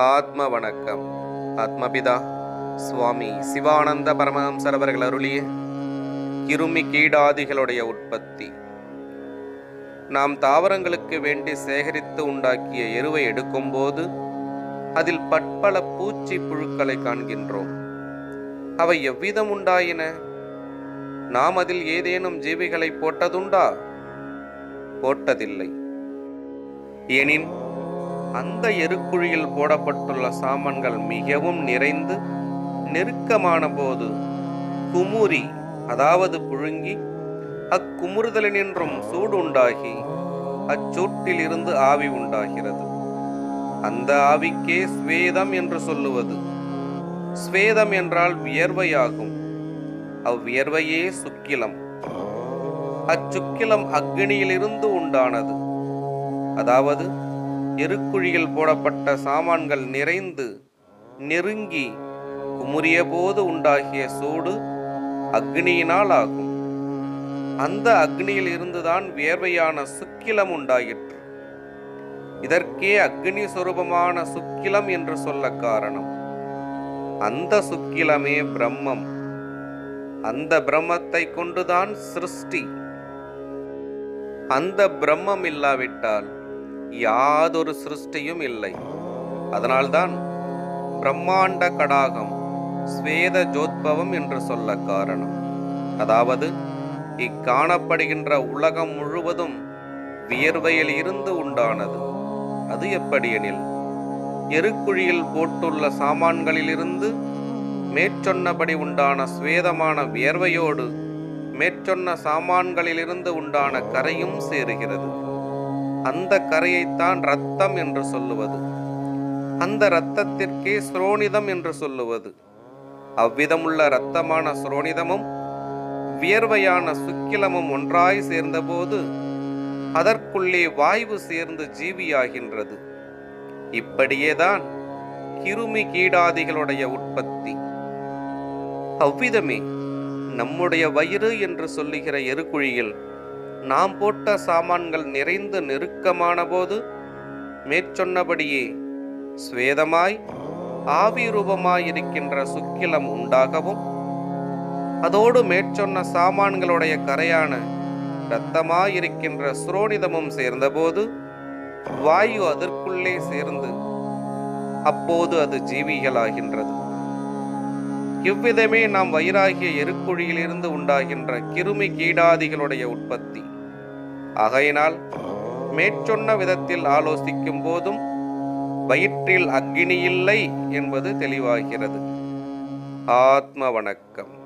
ஆத்ம வணக்கம் ஆத்மபிதா சுவாமி சிவானந்த பரமஹம்சர் அவர்கள் அருளிய கிருமி கீடாதிகளுடைய உற்பத்தி. நாம் தாவரங்களுக்கு வேண்டி சேகரித்து உண்டாக்கிய எருவை எடுக்கும்போது அதில் பற்பல பூச்சி புழுக்களை காண்கின்றோம். அவை எவ்விதம் உண்டாயின? நாம் அதில் ஏதேனும் ஜீவிகளை போட்டதுண்டா? போட்டதில்லை. எனின் அந்த எருக்குழியில் போடப்பட்டுள்ள சாமான்கள் மிகவும் நிறைந்து நெருக்கமான போது குமுறி அதாவது புழுங்கி அக்குமுறுதலினின்றும் சூடு உண்டாகி அச்சூட்டில் இருந்து ஆவி உண்டாகிறது. அந்த ஆவிக்கே ஸ்வேதம் என்று சொல்லுவது. ஸ்வேதம் என்றால் வியர்வையாகும். அவ்வியர்வையே சுக்கிலம். அச்சுக்கிலம் அக்னியிலிருந்து உண்டானது. அதாவது எருக்குழியில் போடப்பட்ட சாமான்கள் நிறைந்து நெருங்கி குமுறிய போது உண்டாகிய சூடு அக்னியினால் ஆகும். அந்த அக்னியில் இருந்துதான் வியர்வையான சுக்கிலம் உண்டாயிற்று. இதற்கே அக்னி சொரூபமான சுக்கிலம் என்று சொல்ல காரணம் அந்த சுக்கிலமே பிரம்மம். அந்த பிரம்மத்தை கொண்டுதான் சிருஷ்டி. அந்த பிரம்மம் இல்லாவிட்டால் யாதொரு சிருஷ்டியும் இல்லை. அதனால்தான் பிரம்மாண்ட கடாகம் ஸ்வேத ஜோத்பவம் என்று சொல்ல காரணம். அதாவது இக்காணப்படுகின்ற உலகம் முழுவதும் வியர்வையில் இருந்து உண்டானது. அது எப்படியெனில் எருக்குழியில் போட்டுள்ள சாமான்களிலிருந்து மேற்சொன்னபடி உண்டான ஸ்வேதமான வியர்வையோடு மேற்சொன்ன சாமான்களிலிருந்து உண்டான கரையும் சேருகிறது. அந்த கரையைத்தான் ரத்தம் என்று சொல்லுவது. அந்த இரத்தத்திற்கே ஸ்ரோனிதம் என்று சொல்லுவது. அவ்விதமுள்ள இரத்தமான ஸ்ரோனிதமும் வியர்வையான சுக்கிலமும் ஒன்றாய் சேர்ந்தபோது அதற்குள்ளே வாய்வு சேர்ந்து ஜீவியாகின்றது. இப்படியேதான் கிருமி கீடாதிகளுடைய உற்பத்தி. அவ்விதமே நம்முடைய வயிறு என்று சொல்லுகிற எருக்குழியில் நாம் போட்ட சாமான்கள் நிறைந்து நெருக்கமான போது மேற்சொன்னபடியே ஸ்வேதமாய் ஆவி இருக்கின்ற சுக்கிலம் உண்டாகவும் அதோடு மேற்சொன்ன சாமான்களுடைய கரையான இரத்தமாயிருக்கின்ற சுரோனிதமும் சேர்ந்தபோது வாயு அதற்குள்ளே சேர்ந்து அப்போது அது ஜீவிகளாகின்றது. இவ்விதமே நாம் வயிறாகிய எருக்குழியிலிருந்து உண்டாகின்ற கிருமி கீடாதிகளுடைய உற்பத்தி. ஆகையினால் மேற்சொன்ன விதத்தில் ஆலோசிக்கும் போதும் வயிற்றில் அக்னி இல்லை என்பது தெளிவாகிறது. ஆத்ம வணக்கம்.